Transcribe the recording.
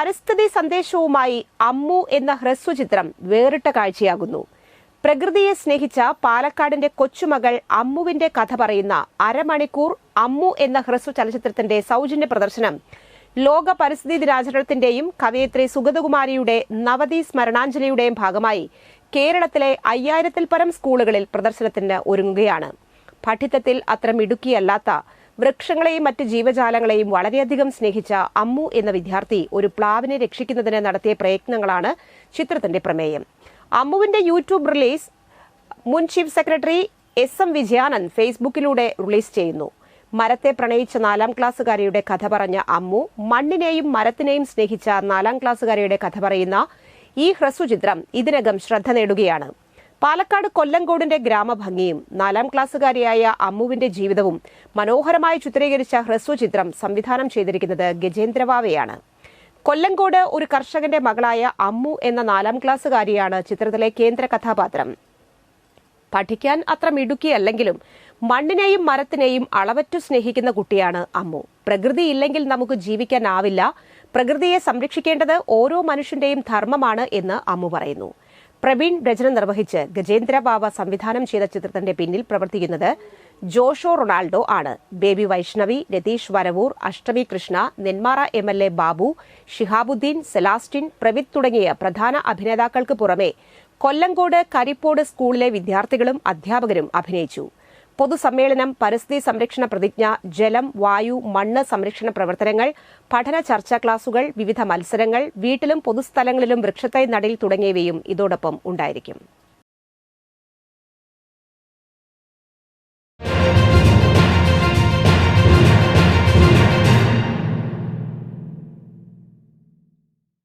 പരിസ്ഥിതി സന്ദേശവുമായി അമ്മു എന്ന ഹ്രസ്വചിത്രം വേറിട്ട കാഴ്ചയാകുന്നു. പ്രകൃതിയെ സ്നേഹിച്ച പാലക്കാടിന്റെ കൊച്ചുമകൾ അമ്മുവിന്റെ കഥ പറയുന്ന അരമണിക്കൂർ അമ്മു എന്ന ഹ്രസ്വ ചലച്ചിത്രത്തിന്റെ സൗജന്യ പ്രദർശനം ലോക പരിസ്ഥിതി ദിനാചരണത്തിന്റെയും കവയിത്രി സുഗതകുമാരിയുടെ നവതി സ്മരണാഞ്ജലിയുടെയും ഭാഗമായി കേരളത്തിലെ അയ്യായിരത്തിൽ പരം സ്കൂളുകളിൽ പ്രദർശനത്തിന് ഒരുങ്ങുകയാണ്. പഠിത്തത്തിൽ അത്ര മിടുക്കിയല്ലാത്ത വൃക്ഷങ്ങളെയും മറ്റ് ജീവജാലങ്ങളെയും വളരെയധികം സ്നേഹിച്ച അമ്മു എന്ന വിദ്യാർത്ഥി ഒരു പ്ലാവിനെ രക്ഷിക്കുന്നതിന് നടത്തിയ പ്രയത്നങ്ങളാണ് ചിത്രത്തിന്റെ പ്രമേയം. അമ്മുവിന്റെ യൂട്യൂബ് റിലീസ് മുൻ chief secretary S M Vijayanand ഫേസ്ബുക്കിലൂടെ റിലീസ് ചെയ്യുന്നു. മരത്തെ പ്രണയിച്ച നാലാം ക്ലാസ്സുകാരിയുടെ കഥ പറഞ്ഞ അമ്മു മണ്ണിനെയും മരത്തിനെയും സ്നേഹിച്ച നാലാം ക്ലാസ്സുകാരിയുടെ കഥ പറയുന്ന ഈ ഹ്രസ്വചിത്രം ഇതിനകം ശ്രദ്ധ നേടുകയാണ്. പാലക്കാട് കൊല്ലങ്കോടിന്റെ ഗ്രാമഭംഗിയും നാലാം ക്ലാസ്സുകാരിയായ അമ്മുവിന്റെ ജീവിതവും മനോഹരമായി ചിത്രീകരിച്ച ഹ്രസ്വചിത്രം സംവിധാനം ചെയ്തിരിക്കുന്നത് ഗജേന്ദ്രവാവയാണ് കൊല്ലങ്കോട് ഒരു കർഷകന്റെ മകളായ അമ്മു എന്ന നാലാം ക്ലാസ്സുകാരിയാണ് ചിത്രത്തിലെ കേന്ദ്ര കഥാപാത്രം. പഠിക്കാൻ അത്ര മിടുക്കിയല്ലെങ്കിലും മണ്ണിനെയും മരത്തിനെയും അളവറ്റു സ്നേഹിക്കുന്ന കുട്ടിയാണ് അമ്മു. പ്രകൃതി ഇല്ലെങ്കിൽ നമുക്ക് ജീവിക്കാനാവില്ല. പ്രകൃതിയെ സംരക്ഷിക്കേണ്ടത് ഓരോ മനുഷ്യന്റെയും ധർമ്മമാണ് എന്ന് അമ്മു പറയുന്നു. പ്രവീൺ രചന നിർവഹിച്ച് ഗജേന്ദ്ര ബാബ സംവിധാനം ചെയ്ത ചിത്രത്തിന്റെ പിന്നിൽ പ്രവർത്തിക്കുന്നത് ജോഷോ റൊണാൾഡോ ആണ്. Baby Vaishnavi Ratheesh Varavoor Ashtami Krishna Nenmara M L A Babu Shihabuddin Celestine Pravith തുടങ്ങിയ പ്രധാന അഭിനേതാക്കൾക്ക് പുറമെ കൊല്ലങ്കോട് കരിപ്പോട് സ്കൂളിലെ വിദ്യാർത്ഥികളും അധ്യാപകരും അഭിനയിച്ചു. പൊതുസമ്മേളനം പരിസ്ഥിതി സംരക്ഷണ പ്രതിജ്ഞ ജലം വായു മണ്ണ് സംരക്ഷണ പ്രവർത്തനങ്ങൾ പഠന ചർച്ചാ ക്ലാസുകൾ വിവിധ മത്സരങ്ങൾ വീട്ടിലും പൊതുസ്ഥലങ്ങളിലും വൃക്ഷത്തൈ നടയിൽ തുടങ്ങിയവയും ഇതോടൊപ്പം ഉണ്ടായിരിക്കും.